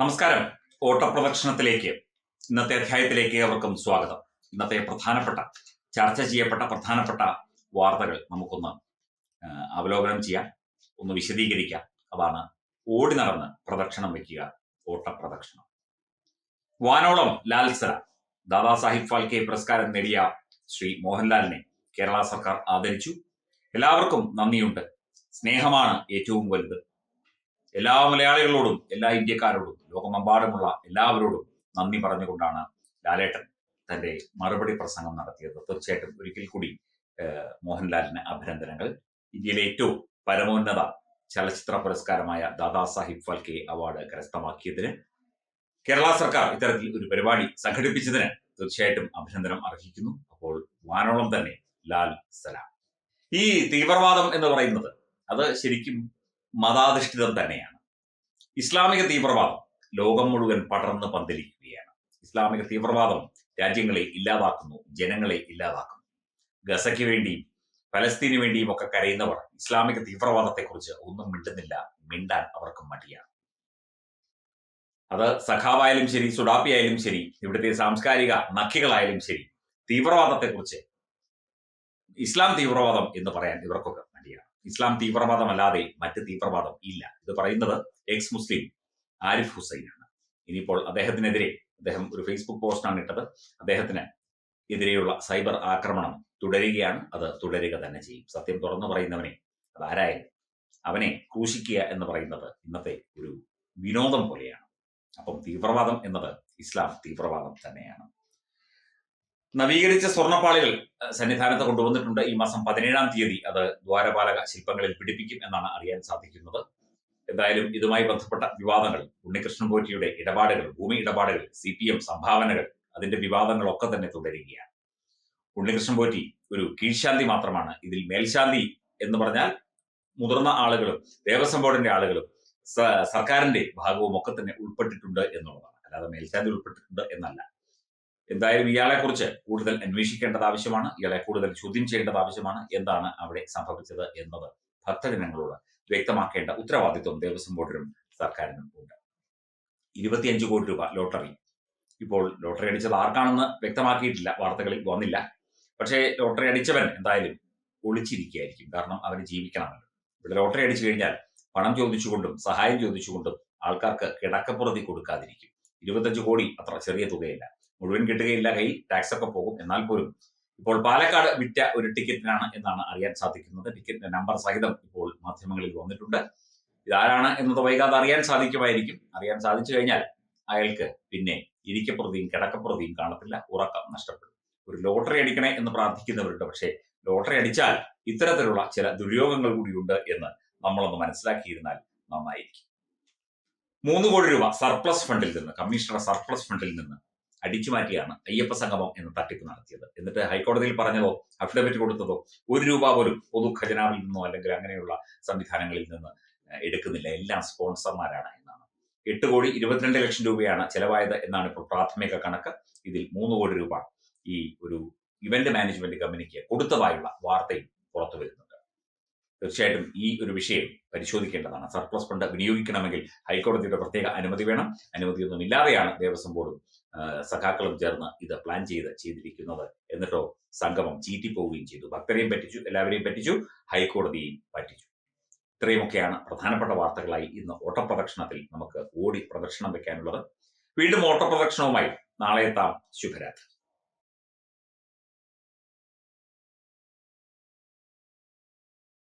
നമസ്കാരം. ഓട്ടപ്രദക്ഷിണത്തിലേക്ക് ഇന്നത്തെ അധ്യായത്തിലേക്ക് അവർക്കും സ്വാഗതം. ഇന്നത്തെ പ്രധാനപ്പെട്ട ചർച്ച ചെയ്യപ്പെട്ട പ്രധാനപ്പെട്ട വാർത്തകൾ നമുക്കൊന്ന് അവലോകനം ചെയ്യാം ഒന്ന് വിശദീകരിക്കാം. അതാണ് ഓടി നടന്ന് പ്രദക്ഷിണം വയ്ക്കുക ഓട്ടപ്രദക്ഷിണം. വാനോളം ലാൽസര ദാദാസാഹിബ് ഫാൽക്കെ പുരസ്കാരം നേടിയ ശ്രീ മോഹൻലാലിനെ കേരള സർക്കാർ ആദരിച്ചു. എല്ലാവർക്കും നന്ദിയുണ്ട്. സ്നേഹമാണ് ഏറ്റവും വലുത്. എല്ലാ മലയാളികളോടും എല്ലാ ഇന്ത്യക്കാരോടും ലോകമെമ്പാടുമുള്ള എല്ലാവരോടും നന്ദി പറഞ്ഞുകൊണ്ടാണ് ലാലേട്ടൻ തന്റെ മറുപടി പ്രസംഗം നടത്തിയത്. തീർച്ചയായിട്ടും ഒരിക്കൽ കൂടി മോഹൻലാലിന് അഭിനന്ദനങ്ങൾ. ഇന്ത്യയിലെ ഏറ്റവും പരമോന്നത ചലച്ചിത്ര പുരസ്കാരമായ ദാദാ സാഹിബ് ഫാൽക്കെ അവാർഡ് കരസ്ഥമാക്കിയതിന് കേരള സർക്കാർ ഇത്തരത്തിൽ ഒരു പരിപാടി സംഘടിപ്പിച്ചതിന് തീർച്ചയായിട്ടും അഭിനന്ദനം അർഹിക്കുന്നു. അപ്പോൾ വാനോളം തന്നെ ലാൽ സലാം. ഈ തീവ്രവാദം എന്ന് പറയുന്നത് അത് ശരിക്കും മതാധിഷ്ഠിതം തന്നെയാണ്. ഇസ്ലാമിക തീവ്രവാദം ലോകം മുഴുവൻ പടർന്ന് പന്തലിക്കുകയാണ്. ഇസ്ലാമിക തീവ്രവാദം രാജ്യങ്ങളെ ഇല്ലാതാക്കുന്നു ജനങ്ങളെ ഇല്ലാതാക്കുന്നു. ഗസയ്ക്ക് വേണ്ടിയും ഫലസ്തീന് വേണ്ടിയും ഒക്കെ കരയുന്നവർ ഇസ്ലാമിക തീവ്രവാദത്തെക്കുറിച്ച് ഒന്നും മിണ്ടുന്നില്ല മിണ്ടാൻ അവർക്ക് മടിയാണ്. അത് സഖാവായാലും ശരി സുഡാപ്പിയായാലും ശരി ഇവിടുത്തെ സാംസ്കാരിക നഖികളായാലും ശരി തീവ്രവാദത്തെക്കുറിച്ച് ഇസ്ലാം തീവ്രവാദം എന്ന് പറയാൻ ഇവർക്കൊക്കെ ഇസ്ലാം തീവ്രവാദമല്ലാതെ മറ്റ് തീവ്രവാദം ഇല്ല. ഇത് പറയുന്നത് എക്സ് മുസ്ലിം ആരിഫ് ഹുസൈനാണ്. ഇനിയിപ്പോൾ അദ്ദേഹത്തിനെതിരെ അദ്ദേഹം ഒരു ഫേസ്ബുക്ക് പോസ്റ്റാണ് ഇട്ടത്. അദ്ദേഹത്തിന് എതിരെയുള്ള സൈബർ ആക്രമണം തുടരുകയാണ്. അത് തുടരുക തന്നെ ചെയ്യും. സത്യം തുറന്നു പറയുന്നവനെ അത് ആരായാലും അവനെ ക്രൂശിക്കുക എന്ന് പറയുന്നത് ഇന്നത്തെ ഒരു വിനോദം പോലെയാണ്. അപ്പം തീവ്രവാദം എന്നത് ഇസ്ലാം തീവ്രവാദം തന്നെയാണ്. നവീകരിച്ച സ്വർണപ്പാളികൾ സന്നിധാനത്ത് കൊണ്ടുവന്നിട്ടുണ്ട്. ഈ മാസം പതിനേഴാം തീയതി അത് ദ്വാരപാലക ശില്പങ്ങളിൽ പിടിപ്പിക്കും എന്നാണ് അറിയാൻ സാധിക്കുന്നത്. എന്തായാലും ഇതുമായി ബന്ധപ്പെട്ട വിവാദങ്ങൾ ഉണ്ണികൃഷ്ണൻ പോറ്റിയുടെ ഇടപാടുകൾ ഭൂമി ഇടപാടുകൾ സി പി എം സംഭാവനകൾ അതിന്റെ വിവാദങ്ങളൊക്കെ തന്നെ തുടരുകയാണ്. ഉണ്ണികൃഷ്ണൻ പോറ്റി ഒരു കീഴ്ശാന്തി മാത്രമാണ്. ഇതിൽ മേൽശാന്തി എന്ന് പറഞ്ഞാൽ മുതിർന്ന ആളുകളും ദേവസ്വം ബോർഡിന്റെ ആളുകളും സർക്കാരിന്റെ ഭാഗവും ഒക്കെ തന്നെ ഉൾപ്പെട്ടിട്ടുണ്ട് എന്നുള്ളതാണ്. അല്ലാതെ മേൽശാന്തി ഉൾപ്പെട്ടിട്ടുണ്ട് എന്നല്ല. എന്തായാലും ഇയാളെ കുറിച്ച് കൂടുതൽ അന്വേഷിക്കേണ്ടത് ആവശ്യമാണ് ഇയാളെ കൂടുതൽ ചോദ്യം ചെയ്യേണ്ടത് ആവശ്യമാണ്. എന്താണ് അവിടെ സംഭവിച്ചത് എന്നത് ഭക്തജനങ്ങളോട് വ്യക്തമാക്കേണ്ട ഉത്തരവാദിത്വം ദേവസ്വം ബോർഡിനും സർക്കാരിനും ഉണ്ട്. ഇരുപത്തിയഞ്ച് കോടി രൂപ ലോട്ടറി. ഇപ്പോൾ ലോട്ടറി അടിച്ചത് ആർക്കാണെന്ന് വ്യക്തമാക്കിയിട്ടില്ല വാർത്തകളിൽ വന്നില്ല. പക്ഷേ ലോട്ടറി അടിച്ചവൻ എന്തായാലും ഒളിച്ചിരിക്കുകയായിരിക്കും. കാരണം അവന് ജീവിക്കണമല്ലോ. ഇവിടെ ലോട്ടറി അടിച്ചു കഴിഞ്ഞാൽ പണം ചോദിച്ചുകൊണ്ടും സഹായം ചോദിച്ചുകൊണ്ടും ആൾക്കാർക്ക് കിടക്കപ്പുറത്തി കൊടുക്കാതിരിക്കും. ഇരുപത്തഞ്ച് കോടി അത്ര ചെറിയ തുകയില്ല. മുഴുവൻ കിട്ടുകയില്ല കയ്യിൽ ടാക്സ് ഒക്കെ പോകും. എന്നാൽ പോലും ഇപ്പോൾ പാലക്കാട് വിറ്റ ഒരു ടിക്കറ്റിനാണ് എന്നാണ് അറിയാൻ സാധിക്കുന്നത്. ടിക്കറ്റിന്റെ നമ്പർ സഹിതം ഇപ്പോൾ മാധ്യമങ്ങളിൽ വന്നിട്ടുണ്ട്. ഇതാരാണ് എന്നത് വൈകാതെ അറിയാൻ സാധിക്കുമായിരിക്കും. അറിയാൻ സാധിച്ചു കഴിഞ്ഞാൽ അയാൾക്ക് പിന്നെ ഇരിക്കപ്രതിയും കിടക്കപ്രതിയും കാണത്തില്ല. ഉറക്കം നഷ്ടപ്പെടും. ഒരു ലോട്ടറി അടിക്കണേ എന്ന് പ്രാർത്ഥിക്കുന്നവരുണ്ട്. പക്ഷേ ലോട്ടറി അടിച്ചാൽ ഇത്തരത്തിലുള്ള ചില ദുര്യോഗങ്ങൾ കൂടിയുണ്ട് എന്ന് നമ്മളൊന്ന് മനസ്സിലാക്കിയിരുന്നാൽ നന്നായിരിക്കും. മൂന്ന് കോടി രൂപ സർപ്ലസ് ഫണ്ടിൽ നിന്ന് കമ്മീഷണർ സർപ്ലസ് ഫണ്ടിൽ നിന്ന് അടിച്ചു മാറ്റിയാണ് അയ്യപ്പ സംഗമം എന്ന് തട്ടിപ്പ് നടത്തിയത്. എന്നിട്ട് ഹൈക്കോടതിയിൽ പറഞ്ഞതോ അഫിഡവിറ്റ് കൊടുത്തതോ ഒരു രൂപ പോലും പൊതു ഖജനാവിൽ നിന്നോ അല്ലെങ്കിൽ അങ്ങനെയുള്ള സംവിധാനങ്ങളിൽ നിന്ന് എടുക്കുന്നില്ല. എല്ലാം സ്പോൺസർമാരാണ് എന്നാണ്. എട്ട് കോടി ഇരുപത്തിരണ്ട് ലക്ഷം രൂപയാണ് ചെലവായത് എന്നാണ് ഇപ്പോൾ പ്രാഥമിക കണക്ക്. ഇതിൽ മൂന്ന് കോടി രൂപ ഈ ഒരു ഇവന്റ് മാനേജ്മെന്റ് കമ്പനിക്ക് കൊടുത്തതായുള്ള വാർത്തയും പുറത്തു വരുന്നുണ്ട് തീർച്ചയായിട്ടും ഈ ഒരു വിഷയം പരിശോധിക്കേണ്ടതാണ്. സർപ്ലസ് ഫണ്ട് വിനിയോഗിക്കണമെങ്കിൽ ഹൈക്കോടതിയുടെ പ്രത്യേക അനുമതി വേണം. അനുമതിയൊന്നും ഇല്ലാതെയാണ് ദേവസ്വം ബോർഡും സഖാക്കളും ചേർന്ന് ഇത് പ്ലാൻ ചെയ്ത് ചെയ്തിരിക്കുന്നത് എന്നിട്ടോ സംഗമം ചീറ്റിപ്പോവുകയും ചെയ്തു. ഭക്തരെയും പറ്റിച്ചു എല്ലാവരെയും പറ്റിച്ചു ഹൈക്കോടതിയെയും പറ്റിച്ചു. ഇത്രയുമൊക്കെയാണ് പ്രധാനപ്പെട്ട വാർത്തകളായി ഇന്ന് ഓട്ടപ്രദക്ഷിണത്തിൽ നമുക്ക് ഓടി പ്രദക്ഷിണം വെക്കാനുള്ളത്. വീണ്ടും ഓട്ടപ്രദക്ഷിണവുമായി നാളെ എത്താം ശുഭരാത്രി.